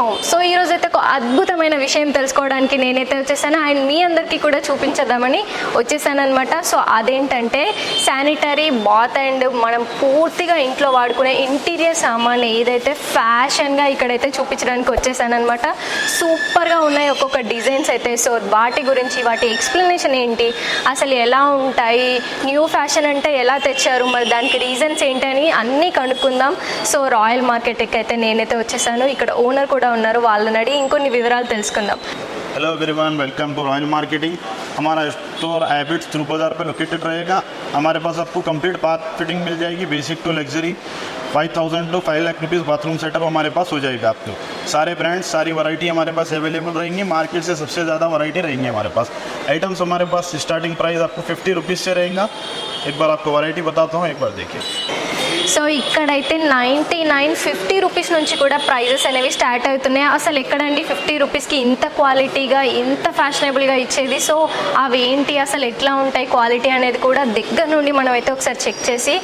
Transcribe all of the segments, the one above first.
Home so ఈ రోజు అయితే ఒక అద్భుతమైన విషయం తెలుసుకోవడానికి నేనైతే వచ్చేసాను. అండ్ మీ అందరికీ కూడా చూపించేద్దామని వచ్చేసాను అనమాట సో అదేంటంటే శానిటరీ బాత్ అండ్ మనం పూర్తిగా ఇంట్లో వాడుకునే ఇంటీరియర్ సామాన్ ఏదైతే ఫ్యాషన్గా ఇక్కడైతే చూపించడానికి వచ్చేసాను అనమాట సూపర్గా ఉన్నాయి ఒక్కొక్క డిజైన్స్ అయితే సో వాటి గురించి వాటి ఎక్స్ప్లెనేషన్ ఏంటి అసలు ఎలా ఉంటాయి న్యూ ఫ్యాషన్ అంటే ఎలా తెచ్చారు మరి దానికి రీజన్స్ ఏంటి అని అన్నీ కనుక్కుందాం సో రాయల్ మార్కెట్కి అయితే నేనైతే వచ్చేసాను ఇక్కడ ఓనర్ కూడా ఉన్నారు వాళ్ళని అడిగి ఇంకొన్ని వివరాలు తెలుసుకుందాం hello everyone welcome to royal marketing हमारा स्टोर हैबिट्स थ्रू बाजार पर लोकेटेड रहेगा हमारे पास आपको कंप्लीट बाथ फिटिंग मिल जाएगी basic to luxury five thousand to five lakh rupees bathroom setup हमारे पास हो जाएगा आपको। सारे ब्रांड्स सारी वैरायटी हमारे पास अवेलेबल रहेंगी। मार्केट से सबसे ज़्यादा वैरायटी रहेंगी हमारे पास। आइटम्स हमारे पास स्टार्टिंग प्राइस आपको फिफ्टी रुपीज़ से रहेगा। एक बार आपको वैरायटी बताता हूँ, एक बार देखिए। సో ఇక్కడైతే నైంటీ నైన్ ఫిఫ్టీ రూపీస్ నుంచి కూడా ప్రైజెస్ అనేవి స్టార్ట్ అవుతున్నాయి. అసలు ఎక్కడండి ఫిఫ్టీ రూపీస్కి ఇంత క్వాలిటీగా ఇంత ఫ్యాషనబుల్గా ఇచ్చేది? సో అవి ఏంటి? అసలు ఎట్లా ఉంటాయి? క్వాలిటీ అనేది కూడా దగ్గర నుండి మనం అయితే ఒకసారి చెక్ చేసి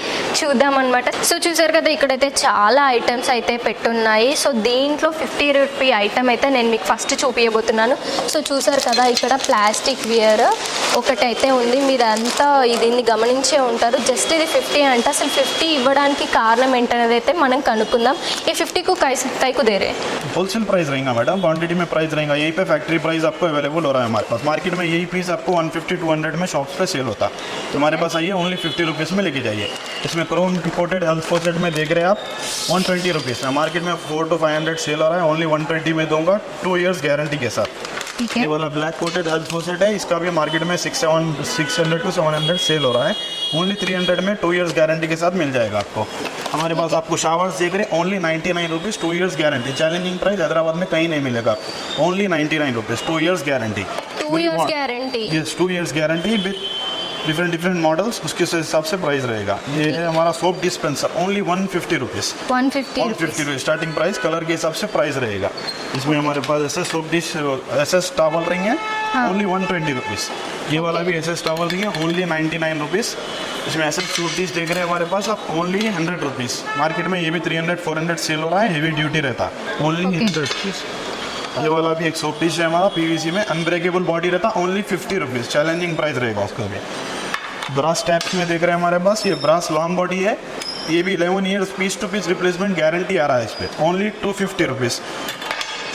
చూద్దాం అనమాట సో చూసారు కదా ఇక్కడైతే చాలా ఐటమ్స్ అయితే పెట్టున్నాయి. సో దీంట్లో ఫిఫ్టీ రూపీ ఐటమ్ అయితే నేను మీకు ఫస్ట్ చూపించబోతున్నాను సో చూసారు కదా ఇక్కడ ప్లాస్టిక్ వియర్ ఒకటైతే ఉంది. మీరంతా దీన్ని గమనించే ఉంటారు. జస్ట్ ఇది ఫిఫ్టీ అంటే అసలు ఫిఫ్టీ ఇవ్వడానికి కారణం ఏంటనేది అయితే మనం కనుక్కుందాం ఈ ఫిఫ్టీకు కై కైకు దేరే होलसेल प्राइस रहेगा मैडम क्वांटिटी में प्राइस रहेगा यहीं पे फैक्ट्री प्राइस आपको अवेलेबल हो रहा है हमारे पास मार्केट में यही पीस आपको 150 टू 100 में शॉप्स पे सेल होता है तो हमारे पास आइए ओनली फिफ्टी रुपीज़ में लेके जाइए इसमें क्रोम कोटेड हेल्थ फोसेट में देख रहे हैं आप वन ट्वेंटी रुपीज़ में मार्केट में four two five hundred sale हो रहा है ओनली वन ट्वेंटी में दूंगा टू ईयर्स गारंटी के साथ ठीक है। ये वाला ब्लैक कोटेड अल्फोसेट है इसका भी मार्केट में six seven six hundred to seven hundred sale हो रहा है। ओनली थ्री हंड्रेड में टू ईयर्स गारंटी के साथ मिल जाएगा आपको। हमारे पास आपको शावर्स देख रहे हैं only ninety nine rupees two years guarantee challenging price Hyderabad में कहीं नहीं मिलेगा only ninety nine rupees two years guarantee two years guarantee yes two years guarantee with different different models उसके हिसाब से प्राइस रहेगा। ये है हमारा soap dispenser only one fifty rupees one fifty rupees starting price colour के हिसाब से प्राइस रहेगा। इसमें हमारे पास एस सोप डिश ऐसा टावल रहेंगे ओनली वन ट्वेंटी रुपीज़ ये वाला भी ऐसे टावल रहेंगे ओनली नाइन्टी नाइन रुपीज़ इसमें ऐसे सूट डिश देख रहे हैं हमारे पास आप ओनली हंड्रेड रुपीज़ मार्केट में ये भी three hundred four hundred sale हो रहा है हेवी ड्यूटी रहता। ओनली हंड्रेड ये वाला भी एक सोप डिश है हमारा पीवीसी में अनब्रेकेबल बॉडी रहता only fifty rupees challenging price रहेगा उसका भी। ब्रास टैप्स में देख रहे हैं हमारे पास? ये ब्रास लॉन्ग बॉडी है। ये भी 11 years piece to piece replacement guarantee आ रहा है इस पर only two fifty rupees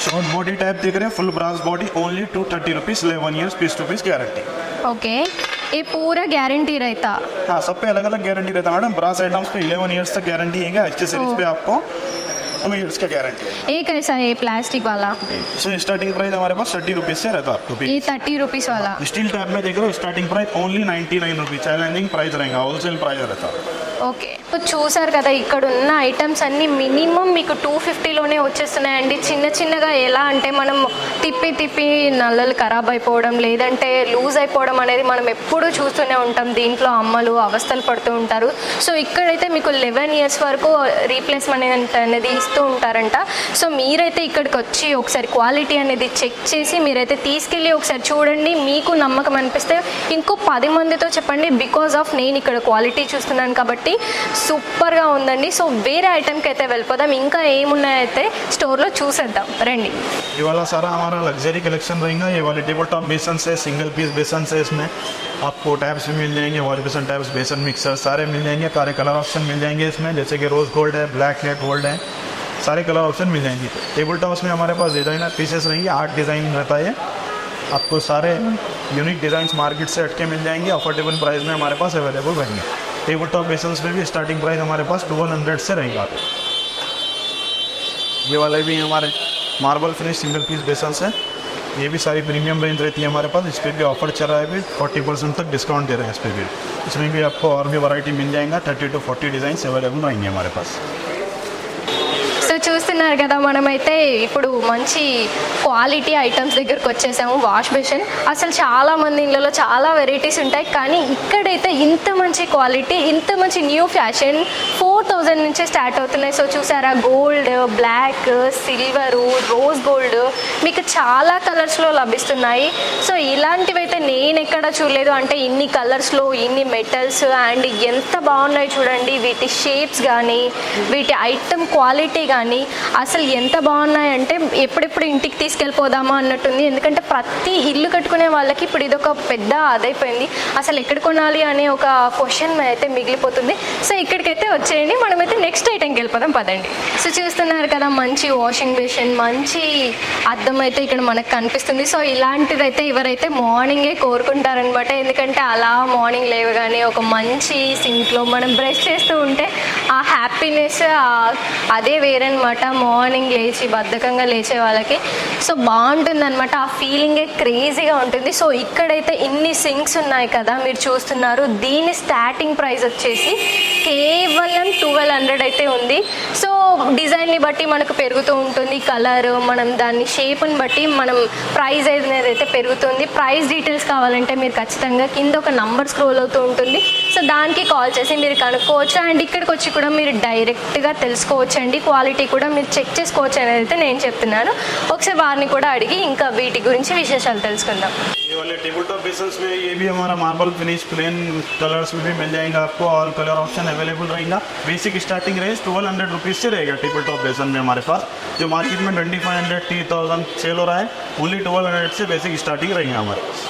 short body type देख रहे हैं full brass body only two thirty rupees eleven years piece to piece guarantee okay ये पूरा गारंटी रहता। हाँ सब पे अलग अलग गारंटी रहता। है मैडम ब्रास आइटम्स पे 11 ईयर्स तक गारंटी है एक्सेसरीज पे आपको टू ईयर्स का गारंटी है ये कैसा है प्लास्टिक वाला सो स्टार्टिंग प्राइस हमारे पास थर्टी रुपीज़ से रहता है आपको ये थर्टी रुपीस वाला स्टील टैप में देख रहे हो starting price only ninety nine rupees challenging price रहेगा होलसेल प्राइस रहता है ఓకే ఇప్పుడు చూసారు కదా ఇక్కడ ఉన్న ఐటమ్స్ అన్ని మినిమం మీకు టూ ఫిఫ్టీలోనే వచ్చేస్తున్నాయండి చిన్న చిన్నగా ఎలా అంటే మనం తిప్పి తిప్పి నల్లలు ఖరాబ్ అయిపోవడం లేదంటే లూజ్ అయిపోవడం అనేది మనం ఎప్పుడూ చూస్తూనే ఉంటాం. దీంట్లో అమ్మలు అవస్థలు పడుతూ ఉంటారు. సో ఇక్కడైతే మీకు లెవెన్ ఇయర్స్ వరకు రీప్లేస్మెంట్ అనేది ఇస్తూ ఉంటారంట. సో మీరైతే ఇక్కడికి వచ్చి ఒకసారి క్వాలిటీ అనేది చెక్ చేసి మీరైతే తీసుకెళ్ళి ఒకసారి చూడండి. మీకు నమ్మకం అనిపిస్తే ఇంకో పది మందితో చెప్పండి. బికాజ్ ఆఫ్ నేను ఇక్కడ క్వాలిటీ చూస్తున్నాను కాబట్టి సూపర్గా ఉందండి. సో వేరే ఐటెంకి అయితే వెళ్ళిపోదాం. ఇంకా ఏమున్నాయైతే స్టోర్లో చూసేద్దాం. రండి. ఇవాళ సార్ हमारा लग्जरी कलेक्शन रहेगा। ये वाले टेबल टॉप बेसन से सिंगल पीस बेसन से इसमें। आपको टैब्स भी मिल जाएँगे वॉल बेसन टैब्स बेसन मिक्सर सारे मिल जाएँगे। सारे कलर ऑप्शन मिल जाएँगे इसमें, जैसे कि रोज़ गोल्ड है ब्लैक है गोल्ड है, सारे कलर ऑप्शन मिल जाएँगे। टेबल टॉप्स में हमारे पास डिज़ाइनर पीसेस रहेंगे आठ डिज़ाइन रहता है। आपको सारे यूनिक डिज़ाइन मार्केट से हटके मिल जाएँगे अफोर्डेबल प्राइस में हमारे पास अवेलेबल रहेंगे। टेबल टॉप बेसन्स में भी स्टार्टिंग प्राइस हमारे पास टू से रहेगा। ये वाले भी हमारे मार्बल फिनिश, सिंगल पीस बेसन है ये भी सारी प्रीमियम रेंज रहती है हमारे पास, इस पर भी ऑफ़र चल रहा है भी फोर्टी परसेंट तक डिस्काउंट दे रहे हैं इस पर भी। इसमें भी आपको और भी वैरायटी मिल जाएगा thirty to forty design available रहेंगे हमारे पास। చూస్తున్నారు కదా మనమైతే ఇప్పుడు మంచి క్వాలిటీ ఐటమ్స్ దగ్గరకు వచ్చేసాము వాష్ బేషన్. అసలు చాలా మంది ఇళ్ళలో చాలా వెరైటీస్ ఉంటాయి కానీ ఇక్కడైతే ఇంత మంచి క్వాలిటీ ఇంత మంచి న్యూ ఫ్యాషన్ ఫోర్ థౌజండ్ నుంచే స్టార్ట్ అవుతున్నాయి. సో చూసారా gold black silver rose gold మీకు చాలా కలర్స్లో లభిస్తున్నాయి. సో ఇలాంటివి అయితే నేను ఎక్కడ చూడలేదు. అంటే ఇన్ని కలర్స్లో ఇన్ని మెటల్స్ అండ్ ఎంత బాగున్నాయి చూడండి. వీటి షేప్స్ కానీ వీటి ఐటమ్ క్వాలిటీ కానీ కానీ అసలు ఎంత బాగున్నాయంటే ఎప్పుడెప్పుడు ఇంటికి తీసుకెళ్ళిపోదామా అన్నట్టుంది. ఎందుకంటే ప్రతి ఇల్లు కట్టుకునే వాళ్ళకి ఇప్పుడు ఇదొక పెద్ద అదైపోయింది అసలు ఎక్కడ కొనాలి అనే ఒక క్వశ్చన్ అయితే మిగిలిపోతుంది. సో ఇక్కడికైతే వచ్చేయండి. మనమైతే నెక్స్ట్ ఐటెంకి వెళ్ళిపోదాం. పదండి. సో చూస్తున్నారు కదా మంచి వాషింగ్ మిషన్ మంచి అద్దం అయితే ఇక్కడ మనకు కనిపిస్తుంది. సో ఇలాంటిదైతే ఎవరైతే మార్నింగే కోరుకుంటారనమాట. ఎందుకంటే అలా మార్నింగ్ లేవగానే ఒక మంచి సింక్లో మనం బ్రష్ చేస్తూ ఉంటే ఆ హ్యాపీనెస్ అదే వేరనమాట. మార్నింగ్ లేచి బద్ధకంగా లేచే వాళ్ళకి. సో బాగుంటుంది అనమాట ఆ ఫీలింగే క్రేజీగా ఉంటుంది. సో ఇక్కడైతే ఇన్ని సింక్స్ ఉన్నాయి కదా మీరు చూస్తున్నారు. దీని స్టార్టింగ్ ప్రైస్ వచ్చేసి కేవలం ట్వెల్వ్ హండ్రెడ్ అయితే ఉంది. సో డిజైన్ని బట్టి మనకు పెరుగుతూ ఉంటుంది కలర్ మనం దాన్ని షేప్ని బట్టి మనం ప్రైస్ అనేది అయితే పెరుగుతుంది. ప్రైస్ డీటెయిల్స్ కావాలంటే మీరు ఖచ్చితంగా కింద ఒక నంబర్ స్క్రోల్ అవుతూ ఉంటుంది. సో దానికి కాల్ చేసి మీరు కనుక్కోవచ్చు. అండ్ ఇక్కడికి వచ్చి కూడా మీరు డైరెక్ట్గా తెలుసుకోవచ్చు అండి క్వాలిటీ కూడా మీరు చెక్ చేసుకోవచ్చు అనేది అయితే నేను చెప్తున్నాను. ఒకసారి వారిని కూడా అడిగి ఇంకా వీటి గురించి విశేషాలు తెలుసుకుందాం. ये वाले टेबल टॉप बेसल्स में ये भी हमारा मार्बल फिनिश प्लेन कलर्स में भी मिल जाएगा आपको और कलर ऑप्शन अवेलेबल रहेगा basic starting range twelve hundred rupees से रहेगा टेबल टॉप बेसन में हमारे पास जो मार्केट में twenty five hundred three thousand sale हो रहा है ओनली ट्वेल्व हंड्रेड से बेसिक स्टार्टिंग रहेगा हमारे पास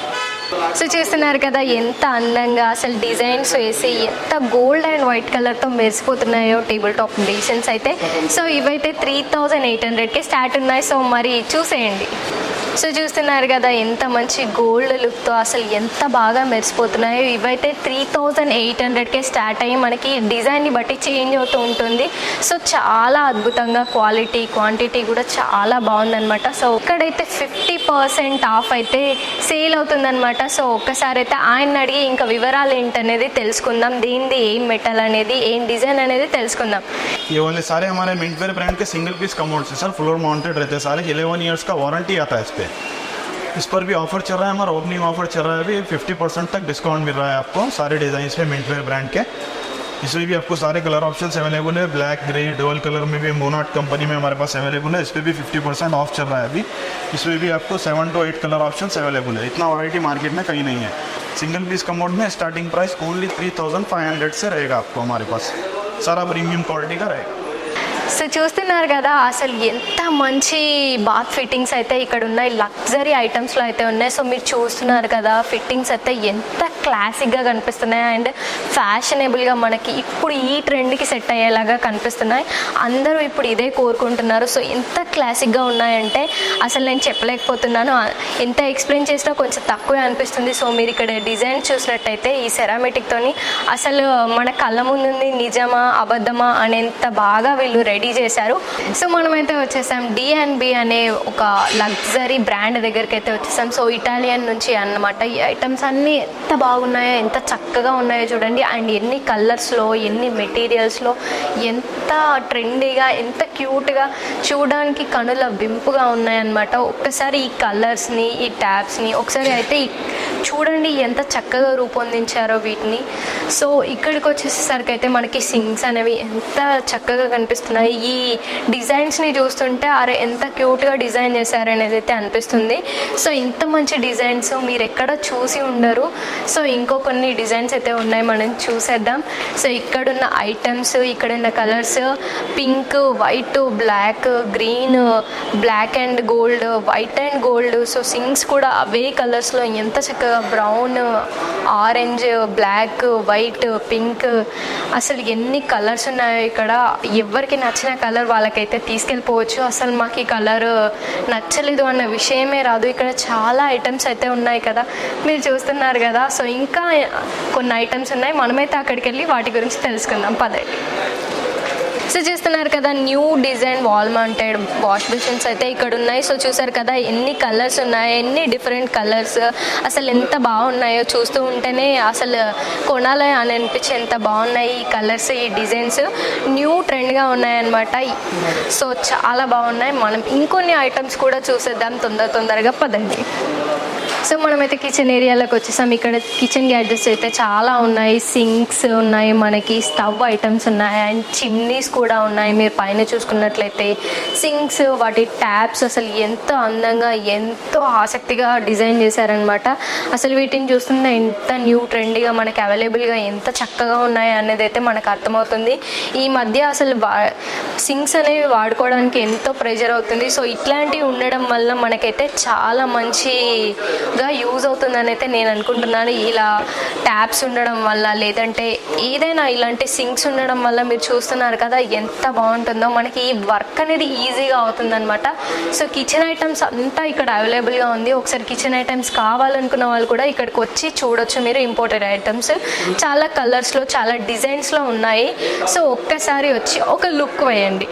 సో చూస్తున్నారు కదా ఎంత అందంగా అసలు డిజైన్స్ వేసి ఎంత గోల్డ్ అండ్ వైట్ కలర్తో మెరిసిపోతున్నాయో టేబుల్ టాప్ డిజైన్స్ అయితే సో ఇవైతే త్రీ థౌజండ్ ఎయిట్ హండ్రెడ్కి స్టార్ట్ ఉన్నాయి సో మరి చూసేయండి సో చూస్తున్నారు కదా ఎంత మంచి గోల్డ్ లుక్తో అసలు ఎంత బాగా మెరిసిపోతున్నాయో ఇవైతే త్రీ థౌజండ్ ఎయిట్ హండ్రెడ్కే స్టార్ట్ అయ్యి మనకి డిజైన్ని బట్టి చేంజ్ అవుతూ ఉంటుంది సో చాలా అద్భుతంగా క్వాలిటీ క్వాంటిటీ కూడా చాలా బాగుందన్నమాట సో ఇక్కడైతే ఫిఫ్టీ పర్సెంట్ ఆఫ్ అయితే సేల్ అవుతుందన్నమాట సో ఒక్కసారి అయితే ఆయన అడిగి ఇంకా వివరాలు ఏంటనేది తెలుసుకుందాం దీనిది ఏం మెటల్ అనేది ఏం డిజైన్ అనేది తెలుసుకుందాం ये वाले सारे हमारे मिंटवेयर ब्रांड के सिंगल पीस कमोड से सर फ्लोर माउंटेड रहते हैं सारे इलेवन ईयर्स का वारंटी आता है इस पर इस पर भी ऑफ़र चल रहा है, हमारा ओपनिंग ऑफ़र चल रहा है अभी। फिफ्टी परसेंट तक डिस्काउंट मिल रहा है आपको, सारे डिज़ाइन पे मिंटवेयर ब्रांड के। इसमें भी आपको सारे कलर ऑप्शन अवेलेबल है। ब्लैक ग्रे डबल कलर में भी मोनाट कंपनी में हमारे पास अवेलेबल है। इस पर भी फिफ्टी परसेंट ऑफ़ चल रहा है अभी। इसमें भी आपको seven to eight colour option available है। इतना वैरायटी मार्केट में कहीं नहीं है। सिंगल पीस कमोड में starting price only three thousand five hundred से रहेगा आपको हमारे पास। सारा प्रीमियम क्वालिटी का रहेगा। సో చూస్తున్నారు కదా అసలు ఎంత మంచి బాత్ ఫిట్టింగ్స్ అయితే ఇక్కడ ఉన్నాయి లగ్జరీ ఐటమ్స్లో అయితే ఉన్నాయి. సో మీరు చూస్తున్నారు కదా ఫిట్టింగ్స్ అయితే ఎంత క్లాసిక్గా కనిపిస్తున్నాయి. అండ్ ఫ్యాషనబుల్గా మనకి ఇప్పుడు ఈ ట్రెండ్కి సెట్ అయ్యేలాగా కనిపిస్తున్నాయి. అందరూ ఇప్పుడు ఇదే కోరుకుంటున్నారు. సో ఎంత క్లాసిక్గా ఉన్నాయంటే అసలు నేను చెప్పలేకపోతున్నాను. ఎంత ఎక్స్ప్లెయిన్ చేసినా కొంచెం తక్కువే అనిపిస్తుంది. సో మీరు ఇక్కడ డిజైన్ చూసినట్టయితే ఈ సెరామెటిక్తోని అసలు మన కళ్ళ ముందుంది నిజమా అబద్ధమా అనేంత బాగా వీళ్ళు రెడీ రెడీ చేశారు. సో మనమైతే వచ్చేసాం. డిఎన్బి అనే ఒక లగ్జరీ బ్రాండ్ దగ్గరికి అయితే వచ్చేసాం. సో ఇటాలియన్ నుంచి అన్నమాట. ఈ ఐటమ్స్ అన్నీ ఎంత బాగున్నాయో ఎంత చక్కగా ఉన్నాయో చూడండి. అండ్ ఎన్ని కలర్స్లో ఎన్ని మెటీరియల్స్లో ఎంత ట్రెండీగా ఎంత క్యూట్గా చూడడానికి కనుల వింపుగా ఉన్నాయన్నమాట. ఒక్కసారి ఈ కలర్స్ని ఈ ట్యాబ్స్ని ఒకసారి అయితే చూడండి ఎంత చక్కగా రూపొందించారో వీటిని. సో ఇక్కడికి వచ్చేసరికి అయితే మనకి సింగ్స్ అనేవి ఎంత చక్కగా కనిపిస్తున్నాయి. ఈ డిజైన్స్ని చూస్తుంటే అరే ఎంత క్యూట్గా డిజైన్ చేశారనేది అయితే అనిపిస్తుంది. సో ఇంత మంచి డిజైన్స్ మీరు ఎక్కడ చూసి ఉండరు. సో ఇంకో కొన్ని డిజైన్స్ అయితే ఉన్నాయి మనం చూసేద్దాం. సో ఇక్కడున్న ఐటమ్స్ ఇక్కడున్న colours pink white black green black and gold white and gold so sinks కూడా అవే కలర్స్లో ఎంత చక్కగా brown orange black white pink అసలు ఎన్ని కలర్స్ ఉన్నాయో ఇక్కడ ఎవరికి నచ్చిన కలర్ వాళ్ళకైతే తీసుకెళ్ళిపోవచ్చు. అసలు మాకు ఈ కలర్ నచ్చలేదు అన్న విషయమే రాదు. ఇక్కడ చాలా ఐటమ్స్ అయితే ఉన్నాయి కదా. మీరు చూస్తున్నారు కదా. సో ఇంకా కొన్ని ఐటమ్స్ ఉన్నాయి. మనమైతే అక్కడికి వెళ్ళి వాటి గురించి తెలుసుకుందాం. పదండి. సో చూస్తున్నారు కదా new design wall mounted wash machines అయితే ఇక్కడ ఉన్నాయి సో చూసారు కదా ఎన్ని కలర్స్ ఉన్నాయి ఎన్ని డిఫరెంట్ కలర్స్ అసలు ఎంత బాగున్నాయో చూస్తూ ఉంటేనే అసలు కొనాలి అని అనిపించి ఎంత బాగున్నాయి ఈ కలర్స్ ఈ డిజైన్స్ న్యూ ట్రెండ్గా ఉన్నాయన్నమాట. సో చాలా బాగున్నాయి. మనం ఇంకొన్ని ఐటమ్స్ కూడా చూసేద్దాం. తొందర తొందరగా పదండి. సో మనమైతే కిచెన్ ఏరియాలోకి వచ్చేసాం. ఇక్కడ కిచెన్ గ్యాడ్జెట్స్ అయితే చాలా ఉన్నాయి. సింక్స్ ఉన్నాయి మనకి స్టవ్ ఐటమ్స్ ఉన్నాయి అండ్ చిమ్నీస్ కూడా ఉన్నాయి. మీరు పైన చూసుకున్నట్లయితే సింక్స్ వాటి ట్యాప్స్ అసలు ఎంతో అందంగా ఎంతో ఆసక్తిగా డిజైన్ చేశారనమాట అసలు వీటిని చూస్తుంటే ఎంత న్యూ ట్రెండీగా మనకి అవైలబుల్గా ఎంత చక్కగా ఉన్నాయి అనేది అయితే మనకు అర్థమవుతుంది. ఈ మధ్య అసలు వా సింక్స్ అనేవి వాడుకోవడానికి ఎంతో ప్రెజర్ అవుతుంది. సో ఇట్లాంటివి ఉండడం వల్ల మనకైతే చాలా మంచి గా యూజ్ అవుతుందని అయితే నేను అనుకుంటున్నాను. ఇలా ట్యాప్స్ ఉండడం వల్ల లేదంటే ఏదైనా ఇలాంటి సింక్స్ ఉండడం వల్ల మీరు చూస్తున్నారు కదా ఎంత బాగుంటుందో. మనకి ఈ వర్క్ అనేది ఈజీగా అవుతుందనమాట సో కిచెన్ ఐటమ్స్ అంతా ఇక్కడ అవైలబుల్గా ఉంది. ఒకసారి కిచెన్ ఐటమ్స్ కావాలనుకున్న వాళ్ళు కూడా ఇక్కడికి వచ్చి చూడొచ్చు మీరు ఇంపోర్టెడ్ ఐటమ్స్ చాలా కలర్స్లో చాలా డిజైన్స్లో ఉన్నాయి. సో ఒక్కసారి వచ్చి ఒక లుక్ వేయండి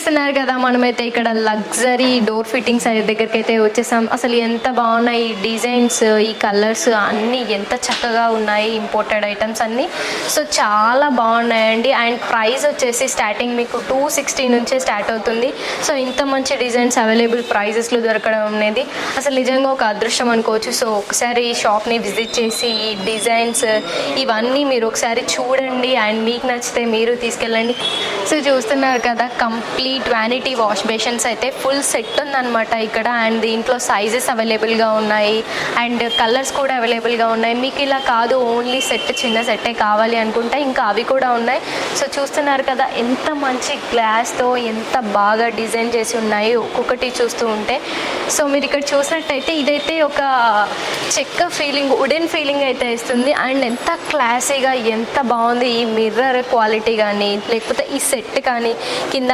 సో చూస్తున్నారు కదా మనమైతే ఇక్కడ లగ్జరీ డోర్ ఫిట్టింగ్స్ అనే దగ్గరికి అయితే వచ్చేసాం. అసలు ఎంత బాగున్నాయి ఈ డిజైన్స్ ఈ కలర్స్ అన్నీ ఎంత చక్కగా ఉన్నాయి ఇంపోర్టెడ్ ఐటమ్స్ అన్నీ. సో చాలా బాగున్నాయండి. అండ్ ప్రైస్ వచ్చేసి స్టార్టింగ్ మీకు టూ సిక్స్టీ నుంచే స్టార్ట్ అవుతుంది. సో ఇంత మంచి డిజైన్స్ అవైలబుల్ ప్రైజెస్లో దొరకడం అనేది అసలు నిజంగా ఒక అదృష్టం అనుకోవచ్చు. సో ఒకసారి ఈ షాప్ని విజిట్ చేసి ఈ డిజైన్స్ ఇవన్నీ మీరు ఒకసారి చూడండి. అండ్ మీకు నచ్చితే మీరు తీసుకెళ్ళండి. సో చూస్తున్నారు కదా కంప్లీట్ వ్యానిటీ వాష్ బేషన్స్ అయితే ఫుల్ సెట్ ఉందన్నమాట ఇక్కడ. అండ్ దీంట్లో సైజెస్ అవైలబుల్గా ఉన్నాయి. అండ్ కలర్స్ కూడా అవైలబుల్గా ఉన్నాయి. మీకు ఇలా కాదు ఓన్లీ సెట్ చిన్న సెట్టే కావాలి అనుకుంటే ఇంకా అవి కూడా ఉన్నాయి. సో చూస్తున్నారు కదా ఎంత మంచి గ్లాస్తో ఎంత బాగా డిజైన్ చేసి ఉన్నాయి. ఒక్కొక్కటి చూస్తూ ఉంటే. సో మీరు ఇక్కడ చూసినట్టయితే ఇదైతే ఒక చెక్క ఫీలింగ్ వుడెన్ ఫీలింగ్ అయితే ఇస్తుంది. అండ్ ఎంత క్లాసీగా ఎంత బాగుంది ఈ మిర్రర్ క్వాలిటీ కానీ లేకపోతే ఈ సెట్ కానీ కింద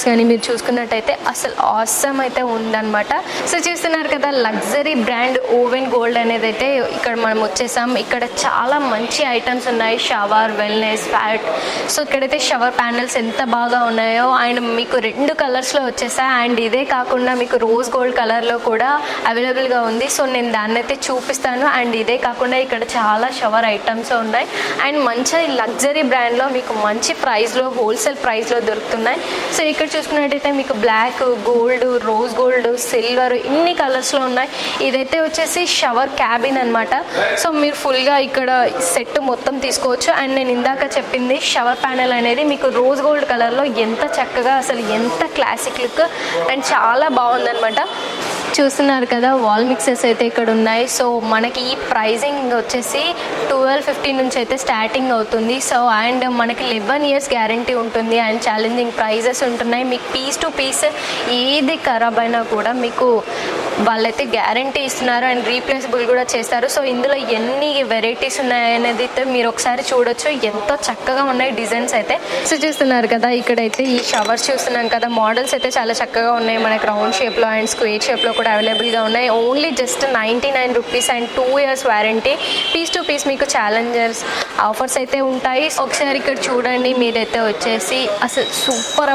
అల్మారాస్ కానీ మీరు చూసుకున్నట్టయితే అసలు ఆసమ్ అయితే ఉందన్నమాట. సో చూస్తున్నారు కదా లగ్జరీ బ్రాండ్ ఓవెన్ గోల్డ్ అనేది అయితే ఇక్కడ మనం వచ్చేసాం. ఇక్కడ చాలా మంచి ఐటమ్స్ ఉన్నాయి. షవర్ వెల్నెస్ ఫ్యాట్ సో ఇక్కడైతే షవర్ ప్యానెల్స్ ఎంత బాగా ఉన్నాయో అండ్ మీకు రెండు కలర్స్లో వచ్చేసాయి. అండ్ ఇదే కాకుండా మీకు రోజ్ గోల్డ్ కలర్లో కూడా అవైలబుల్గా ఉంది. సో నేను దాన్ని అయితే చూపిస్తాను. అండ్ ఇదే కాకుండా ఇక్కడ చాలా షవర్ ఐటమ్స్ ఉన్నాయి. అండ్ మంచి లగ్జరీ బ్రాండ్లో మీకు మంచి ప్రైస్లో హోల్సేల్ ప్రైస్లో దొరుకుతున్నాయి. సో ఇక్కడ చూసుకున్నట్టయితే మీకు black gold rose gold silver ఇన్ని కలర్స్లో ఉన్నాయి. ఇదైతే వచ్చేసి షవర్ క్యాబిన్ అనమాట సో మీరు ఫుల్గా ఇక్కడ సెట్ మొత్తం తీసుకోవచ్చు. అండ్ నేను ఇందాక చెప్పింది షవర్ ప్యానెల్ అనేది మీకు రోజ్ గోల్డ్ కలర్లో ఎంత చక్కగా అసలు ఎంత క్లాసిక్ లుక్ అండ్ చాలా బాగుందనమాట చూస్తున్నారు కదా వాల్ మిక్సెస్ అయితే ఇక్కడ ఉన్నాయి సో మనకి ఈ ప్రైజింగ్ వచ్చేసి ట్వెల్వ్ ఫిఫ్టీ నుంచి అయితే స్టార్టింగ్ అవుతుంది. సో అండ్ మనకి లెవెన్ ఇయర్స్ గ్యారంటీ ఉంటుంది అండ్ ఛాలెంజింగ్ ప్రైజెస్ ఉంటున్నాయి. మీకు పీస్ టు పీస్ ఏది ఖరాబ్ అయినా కూడా మీకు వాళ్ళైతే గ్యారంటీ ఇస్తున్నారు అండ్ రీప్లేసబుల్ కూడా చేస్తారు. సో ఇందులో ఎన్ని వెరైటీస్ ఉన్నాయనేది అయితే మీరు ఒకసారి చూడొచ్చు. ఎంతో చక్కగా ఉన్నాయి డిజైన్స్ అయితే. సో చూస్తున్నారు కదా ఇక్కడైతే ఈ షవర్స్ చూస్తున్నాం కదా. మోడల్స్ అయితే చాలా చక్కగా ఉన్నాయి. మనకి రౌండ్ షేప్లో అండ్ స్క్వేర్ షేప్లో కూడా అవైలబుల్గా ఉన్నాయి. Only just ninety nine rupees and two years warranty piece to piece మీకు ఛాలెంజర్స్ ఆఫర్స్ అయితే ఉంటాయి. ఒకసారి ఇక్కడ చూడండి మీరైతే వచ్చేసి అసలు సూపర్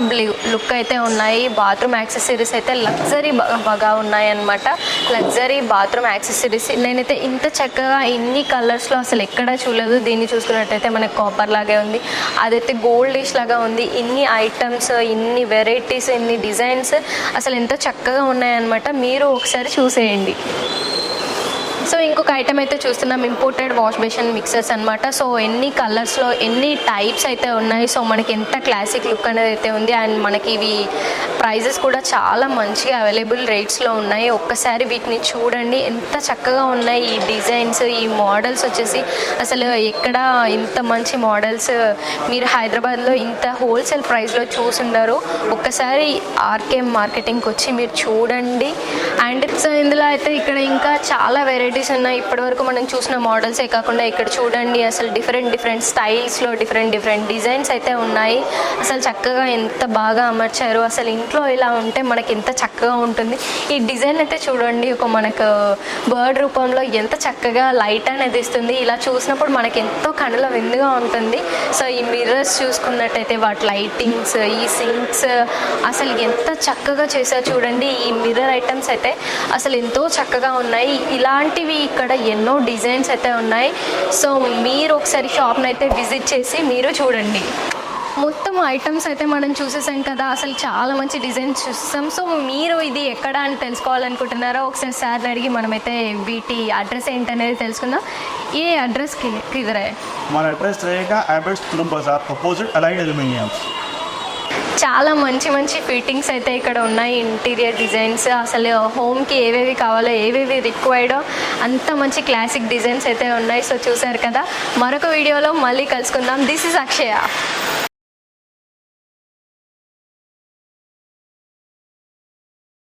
లుక్ అయితే ఉన్నాయి. బాత్రూమ్ యాక్సెసరీస్ అయితే లగ్జరీ బాగా ఉన్నాయి అనమాట లగ్జరీ బాత్రూమ్ యాక్సెసరీస్ నేనైతే ఇంత చక్కగా ఇన్ని కలర్స్లో అసలు ఎక్కడా చూడలేదు. దీన్ని చూసుకున్నట్టయితే మనకి కాపర్ లాగే ఉంది. అదైతే గోల్డిష్ లాగా ఉంది. ఇన్ని ఐటమ్స్ ఇన్ని వెరైటీస్ ఇన్ని డిజైన్స్ అసలు ఎంతో చక్కగా ఉన్నాయన్నమాట. మీరు ఒకసారి చూసేయండి. సో ఇంకొక ఐటమ్ అయితే చూస్తున్నాం ఇంపోర్టెడ్ వాష్ బేషన్ మిక్సర్స్ అనమాట సో ఎన్ని కలర్స్లో ఎన్ని టైప్స్ అయితే ఉన్నాయి. సో మనకి ఎంత క్లాసిక్ లుక్ అనేది అయితే ఉంది. అండ్ మనకి ఇవి ప్రైజెస్ కూడా చాలా మంచిగా అవైలబుల్ రేట్స్లో ఉన్నాయి. ఒక్కసారి వీటిని చూడండి. ఎంత చక్కగా ఉన్నాయి ఈ డిజైన్స్ ఈ మోడల్స్ వచ్చేసి. అసలు ఎక్కడ ఇంత మంచి మోడల్స్ మీరు హైదరాబాద్లో ఇంత హోల్సేల్ ప్రైస్లో చూసుండరు. ఒక్కసారి ఆర్కే మార్కెటింగ్కి వచ్చి మీరు చూడండి. అండ్ సో ఇందులో అయితే ఇక్కడ ఇంకా చాలా వెరైటీ వెరైటీస్ ఉన్నాయి ఇప్పటివరకు మనం చూసిన మోడల్సే కాకుండా ఇక్కడ చూడండి అసలు డిఫరెంట్ డిఫరెంట్ స్టైల్స్లో డిఫరెంట్ డిఫరెంట్ డిజైన్స్ అయితే ఉన్నాయి. అసలు చక్కగా ఎంత బాగా అమర్చారు. అసలు ఇంట్లో ఇలా ఉంటే మనకి ఎంత చక్కగా ఉంటుంది. ఈ డిజైన్ అయితే చూడండి ఒక మనకు బర్డ్ రూపంలో ఎంత చక్కగా లైట్ అనేది ఇస్తుంది. ఇలా చూసినప్పుడు మనకి ఎంతో కనుల విందుగా ఉంటుంది. సో ఈ మిర్రర్స్ చూసుకున్నట్టయితే వాటి లైటింగ్స్ ఈ సింక్స్ అసలు ఎంత చక్కగా చేశారు చూడండి. ఈ మిర్రర్ ఐటమ్స్ అయితే అసలు ఎంతో చక్కగా ఉన్నాయి. ఇలాంటి ఇవి ఇక్కడ ఎన్నో డిజైన్స్ అయితే ఉన్నాయి. సో మీరు ఒకసారి షాప్ని అయితే విజిట్ చేసి మీరు చూడండి. మొత్తం ఐటమ్స్ అయితే మనం చూసేసాం కదా. అసలు చాలా మంచి డిజైన్స్ చూస్తాం సో మీరు ఇది ఎక్కడ అని తెలుసుకోవాలనుకుంటున్నారో ఒకసారి సార్ అడిగి మనమైతే వీటి అడ్రస్ ఏంటనేది తెలుసుకుందాం. ఏ అడ్రస్కి కిదరే మన address Rega address Bazar opposite Allied Aluminium. చాలా మంచి మంచి ఫిట్టింగ్స్ అయితే ఇక్కడ ఉన్నాయి. ఇంటీరియర్ డిజైన్స్ అసలు హోమ్కి ఏవేవి కావాలో ఏవేవి రిక్వైర్డో అంత మంచి క్లాసిక్ డిజైన్స్ అయితే ఉన్నాయి. సో చూసారు కదా మరొక వీడియోలో మళ్ళీ కలుసుకుందాం. This is Akshaya